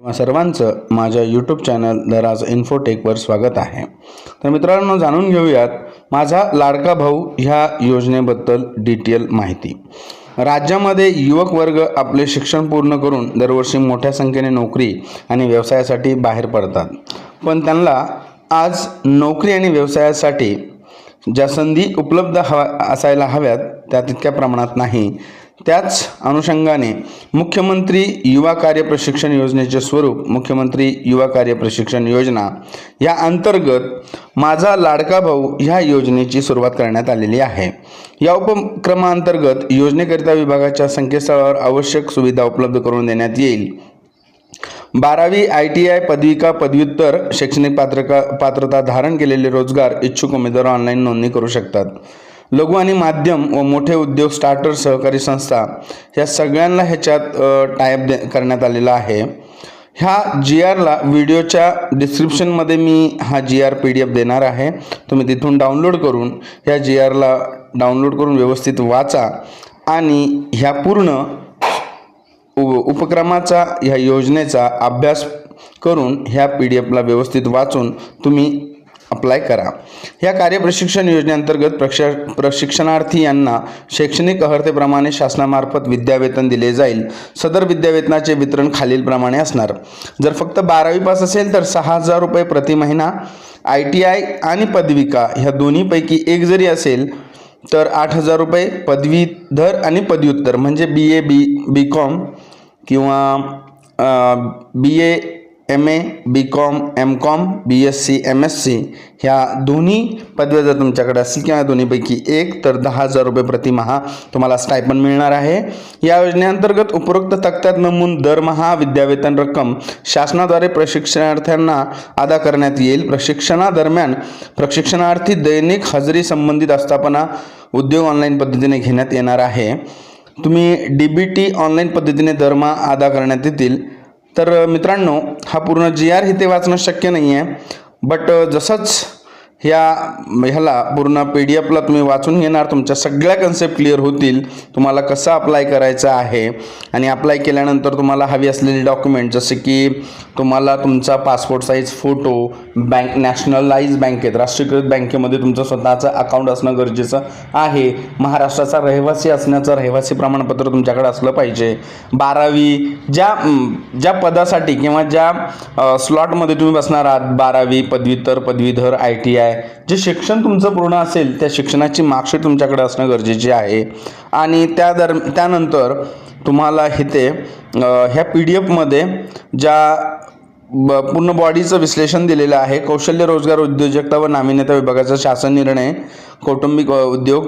सर्वांचं माझ्या YouTube channel दराज इन्फोटेकवर स्वागत आहे. तर मित्रांनो जाणून घेऊयात माझा लाडका भाऊ ह्या योजनेबद्दल डिटेल माहिती. राज्यामध्ये युवक वर्ग आपले शिक्षण पूर्ण करून दरवर्षी मोठ्या संख्येने नोकरी आणि व्यवसायासाठी बाहेर पडतात. पण त्यांना आज नोकरी आणि व्यवसायासाठी ज्या संधी उपलब्ध हवा असायला हव्यात त्या तितक्या प्रमाणात नाही. त्याच अनुषंगाने मुख्यमंत्री युवा कार्य प्रशिक्षण योजनेचे स्वरूप मुख्यमंत्री युवा कार्य प्रशिक्षण योजना या अंतर्गत माझा लाडका भाऊ ह्या योजनेची सुरुवात करण्यात आलेली आहे. या उपक्रमाअंतर्गत योजनेकरिता विभागाच्या संकेतस्थळावर आवश्यक सुविधा उपलब्ध करून देण्यात येईल. बारावी आय टी आय पदविका पदव्युत्तर शैक्षणिक पात्रका पात्रता धारण केलेले रोजगार इच्छुक उमेदवार ऑनलाईन नोंदणी करू शकतात. लघु आणि माध्यम व मोठे उद्योग स्टार्टर सहकारी संस्था या सगळ्यांना ह्याच्यात टायप दे करण्यात आलेला आहे. ह्या जी आरला व्हिडिओच्या डिस्क्रिप्शनमध्ये मी हा G R P D F देणार आहे. तुम्ही तिथून डाउनलोड करून ह्या जी आरला डाउनलोड करून व्यवस्थित वाचा आणि ह्या पूर्ण उपक्रमाचा ह्या योजनेचा अभ्यास करून ह्या पी डी एफला व्यवस्थित वाचून तुम्ही अप्लाय करा. या कार्यप्रशिक्षण योजनेअंतर्गत प्रक्ष प्रशिक्षणार्थी यांना शैक्षणिक अर्हतेप्रमाणे शासनामार्फत विद्यावेतन दिले जाईल. सदर विद्यावेतनाचे वितरण खालीलप्रमाणे असणार. जर फक्त बारावी पास असेल तर सहा हजार रुपये प्रति महिना आय टी आय आणि पदविका ह्या दोन्हीपैकी एक जरी असेल तर आठ हजार रुपये पदवीधर आणि पदव्युत्तर म्हणजे बी ए बी बी कॉम किंवा B A M A B com M com B S C M S C ह्या दोन्ही पदव्या जर तुमच्याकडे असतील किंवा दोन्हीपैकी एक तर दहा हजार रुपये प्रतिमहा तुम्हाला स्टायपन मिळणार आहे. या योजनेअंतर्गत उपरोक्त तक्त्यात नमून दरमहा विद्यावेतन रक्कम शासनाद्वारे प्रशिक्षणार्थ्यांना अदा करण्यात येईल. प्रशिक्षणादरम्यान प्रशिक्षणार्थी दैनिक हजेरी संबंधित आस्थापना उद्योग ऑनलाईन पद्धतीने घेण्यात येणार आहे. तुम्ही डी बी टी ऑनलाईन पद्धतीने दरमहा अदा करण्यात येतील. तर मित्रांनो हा पूर्ण जी आर इथे वाचणं शक्य नाही आहे बट जसंच ह्या ह्याला पूर्ण पी डी एफला तुम्ही वाचून घेणार. तुमच्या सगळ्या कन्सेप्ट क्लिअर होतील. तुम्हाला कसं अप्लाय करायचं आहे आणि अप्लाय केल्यानंतर तुम्हाला हवी असलेली डॉक्युमेंट जसे की तुम्हाला तुमचा passport size photo bank nationalise बँकेत राष्ट्रीयकृत बँकेमध्ये तुमचं स्वतःचं अकाउंट असणं गरजेचं आहे. महाराष्ट्राचा रहिवासी असण्याचं रहिवासी प्रमाणपत्र तुमच्याकडे असलं पाहिजे. बारावी ज्या ज्या पदासाठी किंवा ज्या स्लॉटमध्ये तुम्ही बसणार आहात बारावी पदव्युत्तर पदवीधर आय टी आय जे शिक्षण तुमचं पूर्ण असेल त्या शिक्षणाची मार्कशीट तुमच्याकडे असणं गरजेचे आहे. आणि त्या दर त्यानंतर तुम्हाला इथे ह्या पी डी एफमध्ये ज्या ब पूर्ण बॉडीचं विश्लेषण दिलेलं आहे कौशल्य रोजगार उद्योजकता व नाविन्यता विभागाचा शासन निर्णय कौटुंबिक उद्योग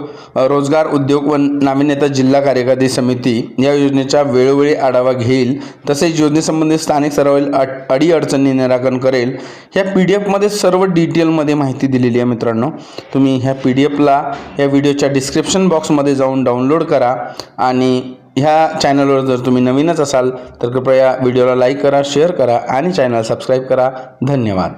रोजगार उद्योग व नाविन्यता जिल्हा कार्यकारी समिती या योजनेचा वेळोवेळी आढावा घेईल. तसेच योजनेसंबंधित स्थानिक स्तरावरील अडीअडचणी निराकरण करेल. ह्या पी डी एफमध्ये सर्व डिटेलमध्ये माहिती दिलेली आहे मित्रांनो. तुम्ही ह्या पी डी एफला या व्हिडिओच्या डिस्क्रिप्शन बॉक्समध्ये जाऊन डाउनलोड करा आणि ह्या चॅनलवर जर तुम्ही नवीनच असाल तर कृपया व्हिडिओला लाईक करा शेअर करा आणि चॅनल सबस्क्राईब करा. धन्यवाद.